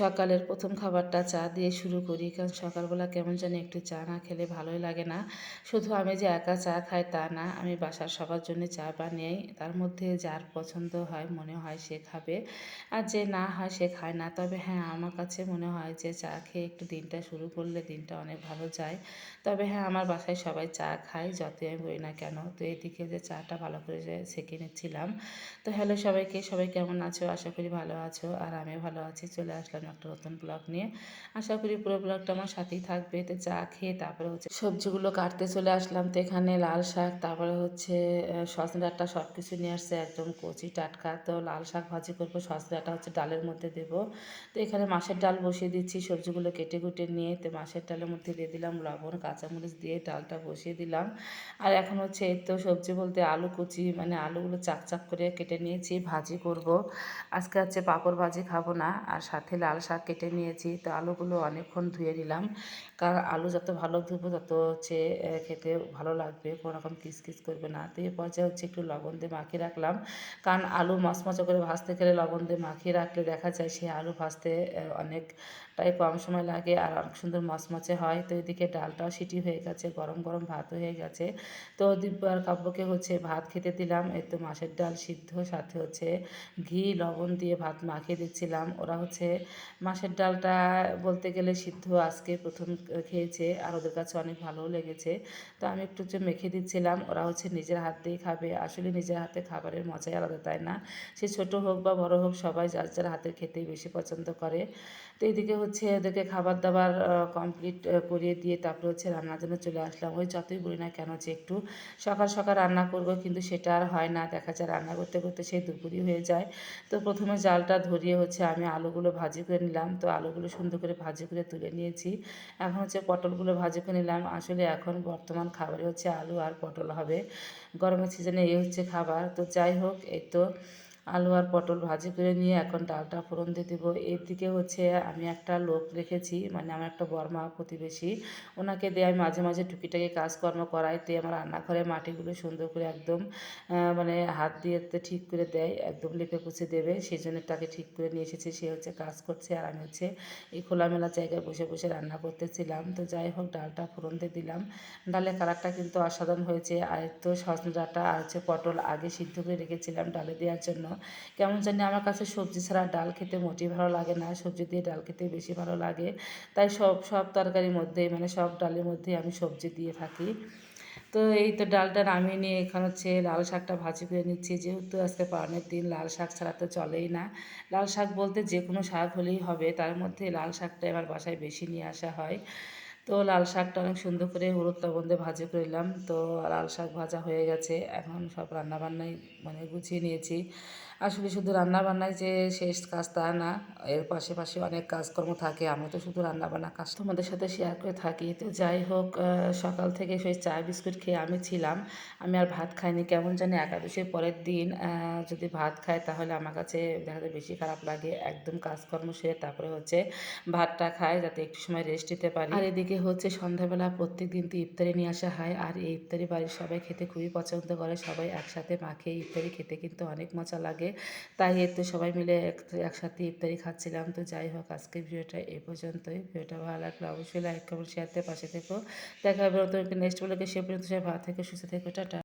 সকালের প্রথম খাবারটা চা দিয়ে শুরু করি, কারণ সকালবেলা কেমন জানি একটু চা না খেলে ভালোই লাগে না। শুধু আমি যে একা চা খাই তা না, আমি বাসার সবার জন্য চা বানিয়ে তার মধ্যে যার পছন্দ হয়, মনে হয় সে খাবে। আর যে না হয় সে খায় না। তবে হ্যাঁ আমার কাছে মনে হয় যে চা খেয়ে একটু দিনটা শুরু করলে দিনটা অনেক ভালো যায়। তবে হ্যাঁ আমার বাসায় সবাই চা খায়, যতই আমি বলি না কেন। তো এদিকে যে চাটা ভালো করে সেঁকে নিচ্ছিলাম। তো হ্যালো সবাইকে, সবাই কেমন আছো? আশা করি ভালো আছো। আর আমি ভালো আছি। চলে আসলাম একটা নতুন ব্লগ নিয়ে। আশা করি পুরো ব্লগটা আমার সাথেই থাকবে। তো চা খেয়ে তারপরে হচ্ছে সবজিগুলো কাটতে চলে আসলাম। তো এখানে লাল শাক, তারপরে হচ্ছে সজনে ডাঁটা সব কিছু নিয়ে আসছে একদম কচি টাটকা। তো লাল শাক ভাজি করব, সজনে ডাঁটা হচ্ছে ডালের মধ্যে দেবো। তো এখানে মাছের ডাল বসিয়ে দিচ্ছি সবজিগুলো কেটে কুটে নিয়ে। তো মাছের ডালের মধ্যে দিয়ে দিলাম লবণ, কাঁচামরিচ দিয়ে ডালটা বসিয়ে দিলাম। আর এখন হচ্ছে এই তো সবজি বলতে আলু কুচি মানে আলুগুলো চাক চাক করে কেটে নিয়েছি, ভাজি করব। আজকে হচ্ছে পাঁপড় ভাজি খাব না, আর সাথে লাল শাক কেটে নিয়েছি। তো আলুগুলো অনেকক্ষণ ধুয়ে নিলাম। কারণ আলু যত ভালো ধুবো, তত হচ্ছে খেতে ভালো লাগবে। কোনো রকম কিস করবে না। তো এই পর্যায়ে হচ্ছে একটু লবণ দিয়ে মাখিয়ে রাখলাম। কারণ আলু মচমচে করে ভাজতে গেলে লবণ দিয়ে মাখিয়ে রাখলে দেখা যায় সে আলু ভাজতে অনেকটাই কম সময় লাগে আর অনেক সুন্দর মচমচে হয়। তো এদিকে ডালটাও সিটি হয়ে গেছে, গরম গরম ভাত হয়ে গেছে। তো দিব্য আর কাব্যকে হচ্ছে ভাত খেতে দিলাম। এর তো মাছের ডাল সিদ্ধ, সাথে হচ্ছে ঘি, লবণ দিয়ে ভাত মাখিয়ে দিচ্ছিলাম। ওরা হচ্ছে মাছের ডালটা বলতে গেলে সিদ্ধ আজকে প্রথম খেয়েছে আর ওদের কাছে অনেক ভালোও লেগেছে। তো আমি একটু যে মেখে দিচ্ছিলাম, ওরা হচ্ছে নিজের হাত দিয়েই খাবে। আসলে নিজের হাতে খাবারের মজাই আলাদা, তাই না? সে ছোট হোক বা বড় হোক, সবাই যার যার হাতের খেতেই বেশি পছন্দ করে। তো এইদিকে হচ্ছে ওদেরকে খাবার দাবার কমপ্লিট করিয়ে দিয়ে তারপরে হচ্ছে রান্নার জন্য চলে আসলাম। ওই যতই বলি না কেন যে একটু সকাল সকাল রান্না করব, কিন্তু সেটা আর হয় না। দেখা যায় রান্না করতে করতে সেই দুপুরই হয়ে যায়। তো প্রথমে জালটা ধরিয়ে হচ্ছে আমি আলুগুলো ভাজি করে নিলাম। তো আলুগুলো সুন্দর করে ভাজি করে তুলে নিয়েছি। এখন হচ্ছে পটলগুলো ভাজি করে নিলাম। আসলে এখন বর্তমান খাবারে হচ্ছে আলু আর পটল হবে। গরমের সিজনে এই হচ্ছে খাবার। তো যাই হোক, এই তো আলু আর পটল ভাজি করে নিয়ে এখন ডালটা ফোড়ন দিয়ে দেবো। এর দিকে হচ্ছে আমি একটা লোক রেখেছি মানে আমার একটা বর্মা প্রতিবেশী। ওনাকে দিয়ে আমি মাঝে মাঝে টুকিটাকি কাজকর্ম করাই, দিয়ে আমার রান্নাঘরে মাটিগুলো সুন্দর করে একদম মানে হাত দিয়ে ঠিক করে দেয়, একদম লেপে পুছে দেবে। সেই জন্য তাকে ঠিক করে নিয়ে এসেছি, সে হচ্ছে কাজ করছে আর আমি হচ্ছে এই খোলামেলা জায়গায় বসে বসে রান্না করতেছিলাম। তো যাই হোক, ডালটা ফোড়ন দিয়ে দিলাম। ডালের কালারটা কিন্তু অসাধারণ হয়েছে। আর তো সজনে ডাঁটা আর হচ্ছে পটল আগে সিদ্ধ করে রেখেছিলাম ডালে দেওয়ার জন্য। কেমন জানি আমার কাছে সবজি ছাড়া ডাল খেতে মোটেই ভালো লাগে না, সবজি দিয়ে ডাল খেতে বেশি ভালো লাগে। তাই সব সব তরকারির মধ্যে মানে সব ডালের মধ্যে আমি সবজি দিয়ে থাকি। তো এই তো ডালটা নামিয়ে নিয়ে এখানে হচ্ছে লাল শাকটা ভাজি করে নিচ্ছি। যেহেতু আজকে পাওয়ানোর দিন, লাল শাক ছাড়া তো চলেই না। লাল শাক বলতে যে কোনো শাক হলেই হবে, তার মধ্যে লাল শাকটা আমার বাসায় বেশি নিয়ে আসা হয়। তো লাল শাকটা অনেক সুন্দর করে হলুদ দিয়ে ভাজি করলাম তো লাল শাক ভাজা হয়ে গেছে। এখন সব রান্নাবান্নাই মানে গুছিয়ে নিয়েছি। আসলে শুধু রান্নাবান্নায় যে শেষ কাজ তা না, এর পাশাপাশি অনেক কাজকর্ম থাকে। আমি তো শুধু রান্নাবান্না কাজ তোমাদের সাথে শেয়ার করে থাকি। তো যাই হোক সকাল থেকে সেই চা, বিস্কুট খেয়ে আমি ছিলাম। আমি আর ভাত খাইনি। কেমন জানি একাদশীর পরের দিন যদি ভাত খায় তাহলে আমার কাছে দেখা যায় বেশি খারাপ লাগে। একদম কাজকর্ম সেরে তারপরে হচ্ছে ভাতটা খায় যাতে একটু সময় রেস্ট নিতে পারি। আর এদিকে হচ্ছে সন্ধ্যাবেলা প্রত্যেক দিন তো ইফতারি নিয়ে আসা হয়। আর এই ইফতারি বাড়ির সবাই খেতে খুবই পছন্দ করে। সবাই একসাথে মাখে ইফতারি খেতে কিন্তু অনেক মজা লাগে। তাই এর তো সবাই মিলে একসাথে ইফতারি খাচ্ছিলাম। তো যাই হোক, আজকের ভিডিওটা এ পর্যন্তই। ভিডিওটা ভালো লাগলে অবশ্যই লাইক কমেন্ট শেয়ার দিয়ে পাশে থেকো। দেখা হবে নতুন নেক্সট বলে সে পর্যন্ত সবাই ভালো থেকে, সুস্থ থেকো। টাটা।